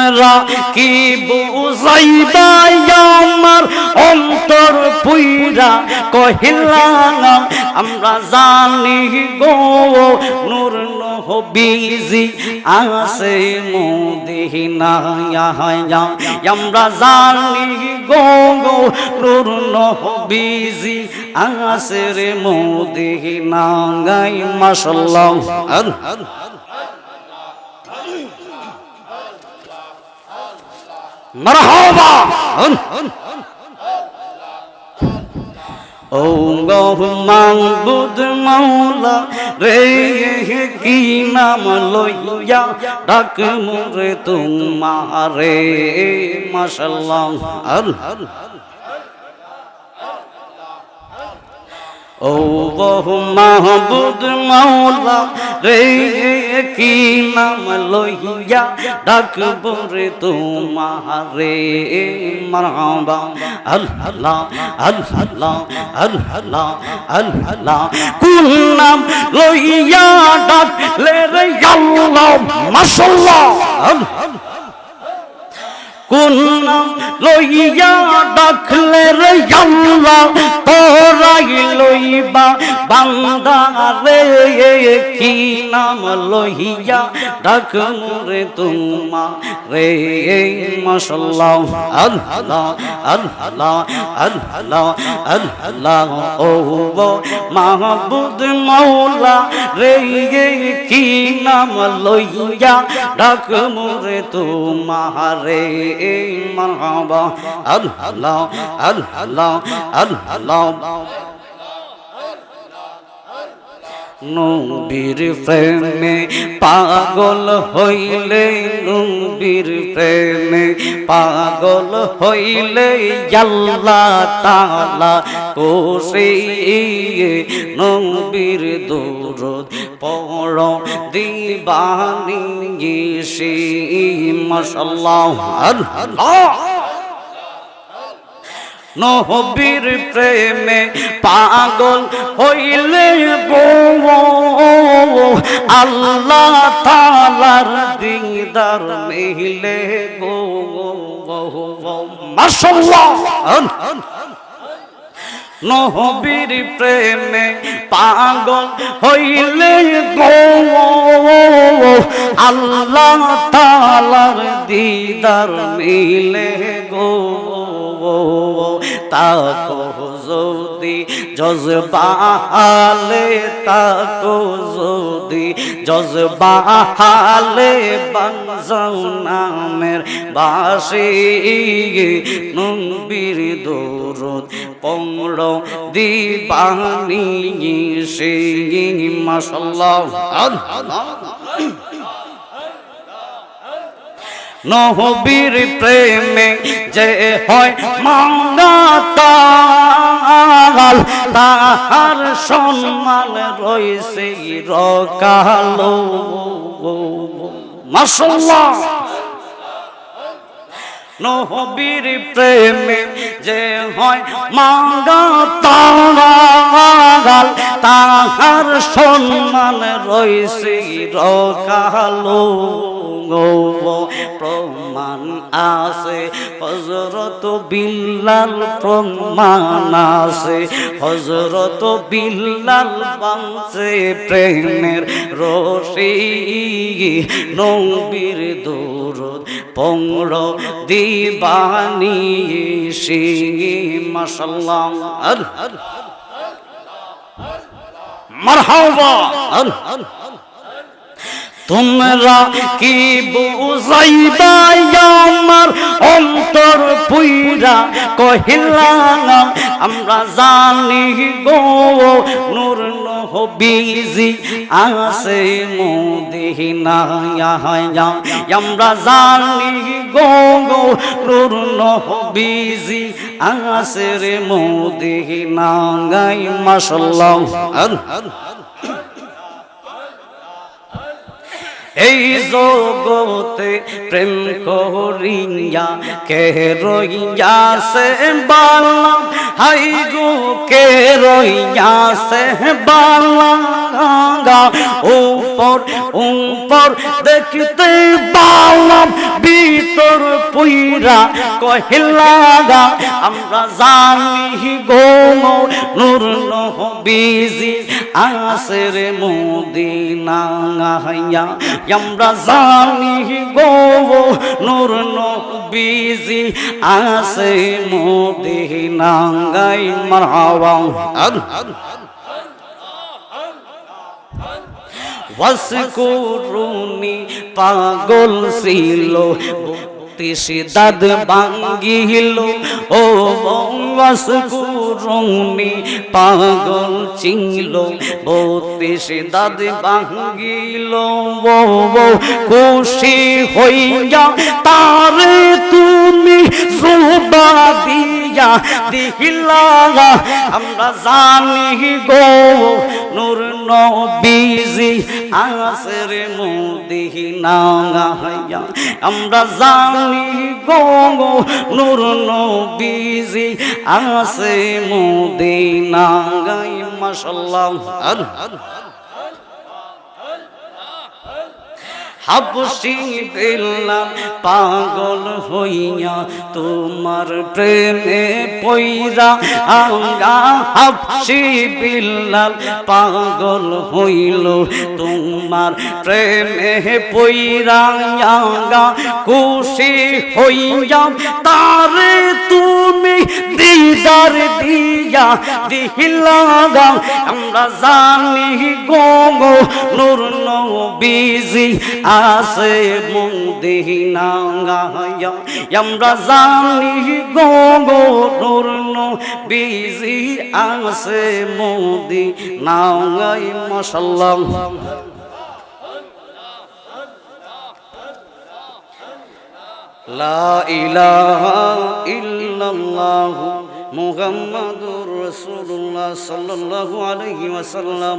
তোমরা কি বুঝাইবা আমার অন্তর পুইরা? কহিলা আমরা জানি গো, নূর নবীজি আছে মোদিনা আমরা জানি গো গো নূর নবীজি আছে রে মোদিনা গাই মাশাল্লাহ। আর মারহাবা ও গো মাহবুদ মাওলা রে কি নাম লইয়া ডাক মোরে তোমারে মাশাল্লাহ। আর মাহবুদ মাওলা, রে কি নাম লইয়া ডাকব রে তোমারে? মারহাবা, আল্লাহ আল্লাহ আল্লাহ আল্লাহ, কোন নাম লইয়া ডাকলে রে আল্লাহ, মাশাআল্লাহ। কোন নাম লইয়া ডাকলে রে আল্লাহ লইবা বান্দা রে কি নাম লইয়া ডাক মুরে তুমা রে মাশাল্লাহ, আল্লাহ আল্লাহ আল্লাহ আল্লাহ ও মাহবুদ মাওলা রে, কি নাম লইয়া ডাক মুরে তুমা রে মারহাবা আল্লাহ আল্লাহ আল্লাহ। নবীর প্রেমে পাগল হইলে নবীর প্রেমে পাগল হইলে আল্লাহ তাআলা কোসে নবীর দৌরদ পড় দিবানি সে মাশাআল্লাহ আল্লাহ। নহবীর প্রেমে পাগল হইলে গো। আল্লাহ তালার দিদার মিলে গো। নহবীর প্রেমে পাগল হইলে গো। আল্লাহ তালার দিদার মিলে গো। তাকো যদি জজবাহালে তাকো যদি জজবাহালে বানজাও নামের বাসি নবীর দৌরদ, পংড় দিবানি সে মাসাল্লাহ আল্লাহ নহবীর প্রেমে যে হয় মাঙ্গাতাল তাহার সম্মান রয়েছে রকালো। মাসাল্লাহ নহবীর প্রেমে যে হয় তাল তাহার সম্মান রয়েছে রকালো প্রমাণ আছে হজরত বিল্লাল প্রমাণ আছে হজরত বিল্লাল বাংছে প্রেমের রশি। নবীর দৌরদ পংড় দিবানি সে মাসাল্লাহ মারহাবা। তোমরা কি আমার অন্তর পুইরা? কহিলা আমরা জানি গো নূর নবীজি আসে মোদিনা আমরা জানি গো গো নূর হবিজি আসে রে মোদিনা গাই মাশাল্লাহ। এই জগতে প্রেম করিয়া কে রইয়া সে বালা? হাই গো, কে রইয়া সে বালা উপর উপর দেখতে বালাম ভিতর পুইরা কহিলাগা আমরা জানি গো, নূর নবীজি আসের মদিনা হাইয়া আমরা জানি গো নূর নবীজি আসে মদিনা গাই মারহাবা। ওয়াসকুরুনি পাগল ছিল বত্রিশ দাদ ভাঙ্গিল। ও ওয়াসকুরুনি পাগল চিংল বত্রিশ দাদ ভাঙ্গিল। খুশি হইয়া তার তুমি দিয়া দিহিলা আমরা জানি গো নূর নবীজি আসর গায়া আমরা জানি গো নূর নবীজি আসে মুদিনা গাই মাশাআল্লাহ। হাবসি দিলাম পাগল হইয়া তোমার প্রেমে পইরা আমরা হাবসি বিল্লাল পাগল হইল তোমার প্রেমে পইরা আঙ্গা খুশি হইয়া তারে তুমি দিদার দিয়া দিহিলাগা আমরা জানি গো, নূর নবীজি আসে মুদিনা গায়া আমরা জানি গো গো নূর নবীজি আসে মুদিনা গাই মাশাআল্লাহ লা ইলাহা ইল্লাল্লাহু মুহাম্মাদুর রাসূলুল্লাহ সাল্লাল্লাহু আলাইহি ওয়াসাল্লাম।